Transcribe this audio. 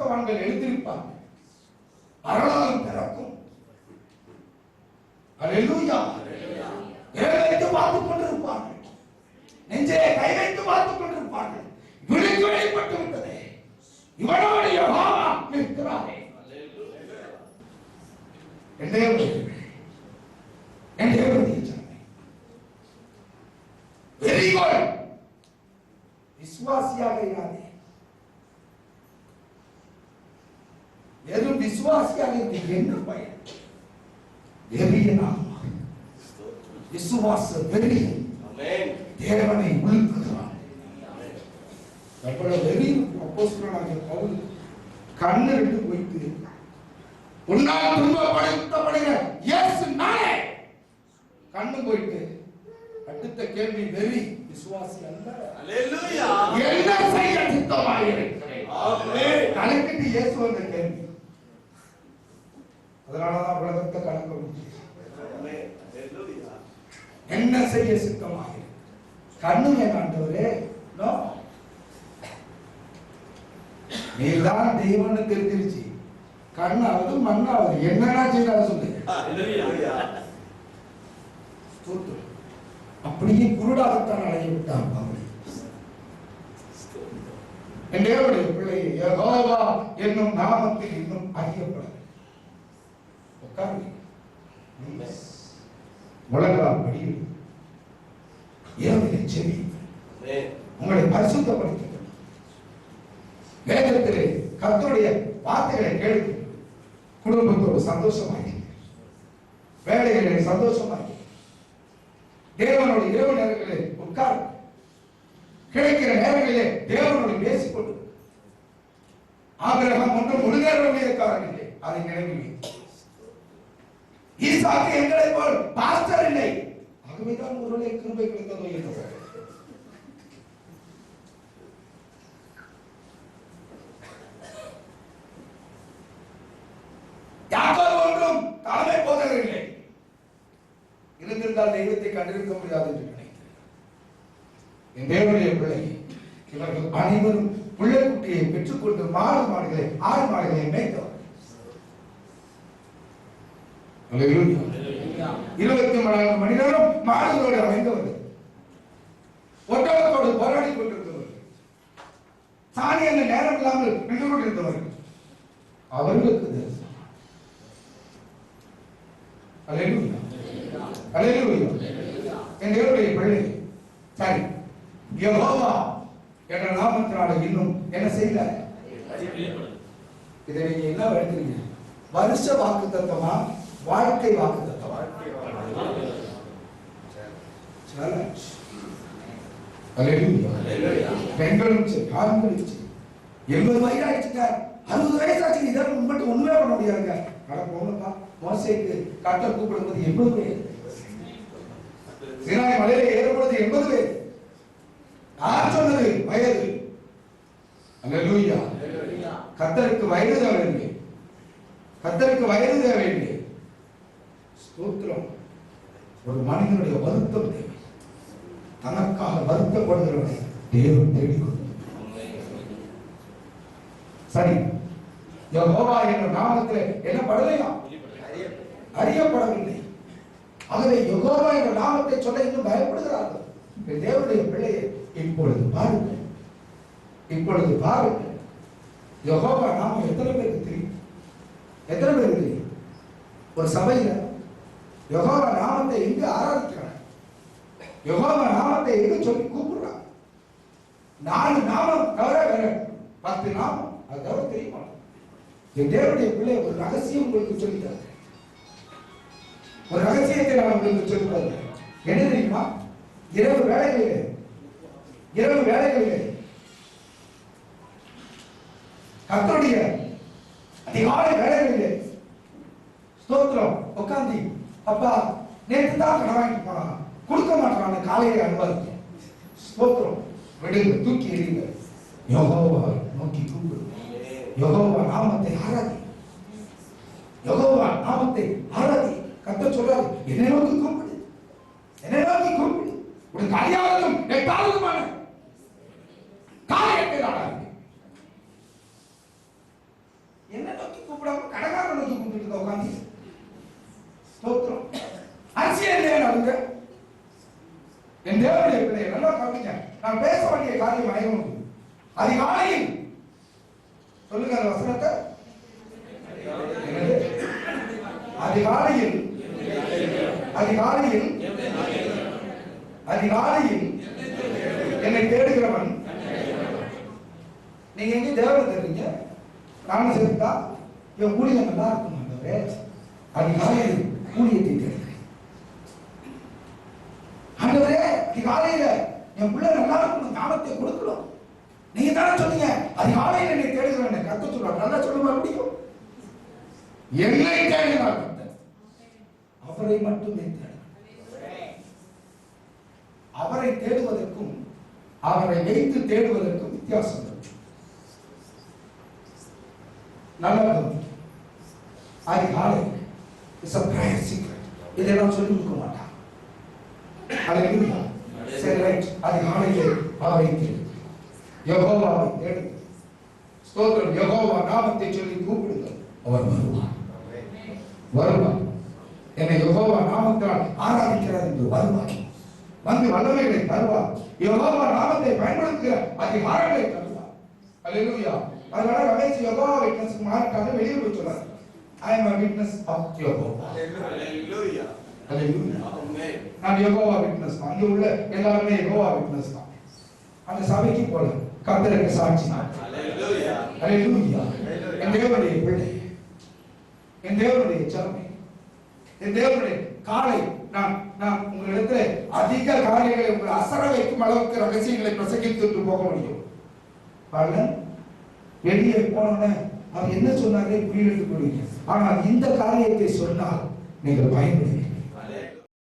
பரிசுத்தவான்கள் எழுந்திருப்பாங்க அருளாலும் பிறக்கும். அல்லேலூயா விரல் வைத்து பார்த்துக் கொண்டிருப்பார்கள். நெஞ்சே கை வைத்து பார்த்துக் கொண்டிருப்பார்கள். விழிக்கு வெளிப்பட்டு விட்டதே. இவனோடு யெகோவா இருக்கிறாரே என் தேவன் என் தேவன் ஜனமே வெரி குட் விசுவாசியாக இராதே. விசுவாசியாக என்ன பயன். வெறியனாக விசுவாச வெறி. தேவனை உழுக்குகிறான் அப்புறம் வெறி அப்போஸ்தலனாகிய பவுல் கண்ணு ரெண்டு போயிட்டு உன்னால் துன்பப்படுத்தப்படுகிற இயேசு நானே. கண்ணு போயிட்டு அடுத்த கேள்வி வெறி விசுவாசி அல்ல. என்ன செய்ய சித்தமாயிருக்கிறேன் ஆமென் கணக்கிட்டு இயேசு வந்த அதனாலதான் உலகத்தை அல்லேலூயா என்ன செய்ய சித்தமாக கண்ணு வேண்டாண்டவரே நோ. நீதான் தெய்வம்னு தெரிஞ்சிருச்சு கண்ணாவது மண்ணாவது என்னன்னா செய்தாலும் சொல்லு. அல்லேலூயா ஸ்தோத்திரம். அப்படியே குருடாகத்தான் அழைய விட்டான் அவனை என் தேவனுடைய பிள்ளை யெகோவா என்னும் நாமத்தில் இன்னும் அறியப்பட உலகால் படியில் இரவிலே செவி உங்களை பரிசுத்தப்படுத்துங்கள் வேதத்திலே கர்த்தருடைய வார்த்தைகளை கேளுங்கள். குடும்பத்தோடு சந்தோஷமாகி வேலைகளிலே சந்தோஷமாகி தேவனோட இரவு நேரங்களிலே உட்கார் கிடைக்கிற நேரங்களிலே தேவனோடு பேசிக்கொண்டு ஆபிரகாம் ஒன்றும் முழுநேர ஊழியக்காரன் இல்லை. அதை வைத்து. ஈசாக்கு எங்களை போல் பாஸ்டர் இல்லை. ஆகவேதான் ஒருவரை கிருபை கொடுத்ததோ என்று ஒன்றும் தலைமை போதகர் இல்லை. இருந்திருந்தால் தெய்வத்தை கண்டிருக்க முடியாது என்று நினைக்கிறேன். என் தேவனுடைய பிள்ளை இவர்கள் அனைவரும் பிள்ளைக்குட்டியை பெற்றுக்கொண்டு மாடு மாடுகளை ஆறு மாடுகளை மேய்த்தவர். இருபத்தி நான்கு மணி நேரம் மாடுகளோடு அமைந்தவர்கள். ஒட்டகத்தோடு போராடி கொண்டிருந்தவர்கள். சாணி அந்த நேரம் இல்லாமல் நின்று கொண்டிருந்தவர்கள் அவர்களுக்கு என்னுடைய பிள்ளை. சரி. யெகோவா என்ற நாமத்தினால இன்னும் என்ன செய்யல? இதை நீங்க என்ன எடுக்கிறீங்க வருஷ வாக்கு தத்தமா வாழ்க்கை வாக்கு தத்தமா Challenge. Hallelujah. Hallelujah. பெண்களும் சரி ஆண்களும் சரி. எண்பது வயது ஆயிடுச்சுங்க. அறுபது வயசு ஆச்சு. இதெல்லாம் உங்கள்கிட்ட ஒண்ணுமே பண்ண முடியாதுங்க. அட போங்கப்பா மோசைக்கு கட்டர் கூப்பிடும்போது எண்பது வயது சினாய் மலையில ஏறும்பொழுது எண்பது பேர். யார் சொன்னது வயது. அல்லேலூயா கத்தருக்கு வயது தேவையில்லை. கத்தருக்கு வயது தேவையில்லை. ஸ்தோத்திரம் ஒரு மனிதனுடைய வருத்தம் தேவை. தனக்காக வருத்தப்படுகிறவனை தேவன் தேடிக்கொண்டு சரி. யெகோவா என்ற நாமத்தில் என்ன படலையா அறியப்படவில்லை. ஆகவே யெகோவா என்ற நாமத்தை சொல்ல இன்னும் பயப்படுகிறார்கள். என் தேவனுடைய பிள்ளையை இப்பொழுது பாருங்கள். இப்பொழுது பாருங்கள். யெகோவா நாமம் எத்தனை பேருக்கு தெரியும்? எத்தனை பேருக்கு தெரியும்? ஒரு சபையில் யெகோவா நாமத்தை எங்க ஆராதிக்கிறான் யெகோவா நாமத்தை எங்க சொல்லி கூப்பிடுறான் நாலு நாமம் தவிர வேற பத்து நாமம் அது தவிர தெரியுமா? என் தேவனுடைய பிள்ளை ஒரு ரகசியம் உங்களுக்கு சொல்லித்தரேன். ஒரு ரகசியத்தை நான் உங்களுக்கு சொல்லுவது என்ன தெரியுமா? இரவு வேலைகளிலே இரவு வேலைகளிலே கத்தருடைய அதிகாலை வேலைகளிலே ஸ்தோத்திரம் உட்காந்து அப்பா நேற்று தான் கடன் வாங்கிட்டு போனான் கொடுக்க மாட்டான் காலையில அனுபவத்தை ஸ்தோத்திரம். வெடிங்க தூக்கி எறிங்க. யோகோவா நோக்கி கூப்பிடு. யோகோவா நாமத்தை ஆராதி. யோகோவா நாமத்தை ஆராதி. கத்த சொல்றாரு என்னை நோக்கி கூப்பிடு. என்னை நோக்கி கூப்பிடு. உனக்கு அறியாததும் எட்டாவதுமான காரியத்தை ஆராதி கூப்பிடாம நோக்கி கூப்பிடாம இருக்க ஸ்தோத்திரம். அரசியல் இல்லையா அவங்க என் தேவனுடைய பிள்ளை நல்லா கவனிங்க. நான் பேச வேண்டிய காரியம் அனைவரும். அதிகாலையில். சொல்லுங்க அந்த வசனத்தை. அதிகாலையில். அதிகாலையில். அதிகாலையில். என்னை தேடுகிறவன். நீங்க எங்க தேவனை தேடுறீங்க? நானும் சேர்த்தா என் ஊழியம் நல்லா இருக்கும் ஆண்டவரே அதிகாலையில். ஊழியத்தை தேடுங்கள் ஆண்டவரே அதிகாலையில என் பிள்ளை நல்லா இருக்கணும் ஞானத்தை கொடுக்கணும். நீங்க தானே சொன்னீங்க அதிகாலையில என்னை தேடுகிறேன் கத்த சொல்றாங்க நல்லா சொல்ல மறுபடியும். என்னை தேடுகிறார் அவரை மட்டுமே தேடுகிறார் அவரை தேடுவதற்கும் அவரை வைத்து தேடுவதற்கும் வித்தியாசம் இருக்கு நல்லா அதிகாலை இஸ் a prayer secret. இதெல்லாம் சொல்லி கொடுக்க மாட்டான் Hallelujah. சரி ரைட் அதிகாலையில் அவரை தேடு யெகோவாவை தேடு ஸ்தோத்திரம் யெகோவா நாமத்தை சொல்லி கூப்பிடுங்கள் அவர் வருவார் வருவார் என்னை யெகோவா நாமத்தால் ஆராதிக்கிறார் என்று வருவார் வந்து வல்லமைகளை தருவார் யெகோவா நாமத்தை பயன்படுத்துகிற அதிகாரங்களை தருவார் அல்லேலூயா அதனால ரமேஷ் யெகோவா விட்னஸ் மாறிட்டாங்க வெளியே போய் சொல்றாரு ஐ அம் a witness of Jehovah Hallelujah. Amen. நான் யெகோவா விட்னஸ் தான் அங்க உள்ள எல்லாருமே யெகோவா விட்னஸ் தான் அந்த சபைக்கு போல கர்த்தருக்கு சாட்சி நான் என் தேவனுடைய பிள்ளை. என் தேவனுடைய சரமை என் தேவனுடைய காலை நான் நான் உங்களிடத்துல அதிக காரியங்களை உங்களை அசர வைக்கும் அளவுக்கு ரகசியங்களை பிரசங்கித்து போக முடியும். பலன் வெளியே போனோன்னே அவர் என்ன சொன்னாரே புரியல கொள்வீர்கள் ஆனால் இந்த காரியத்தை சொன்னால் நீங்கள் பயன்படுவீர்கள்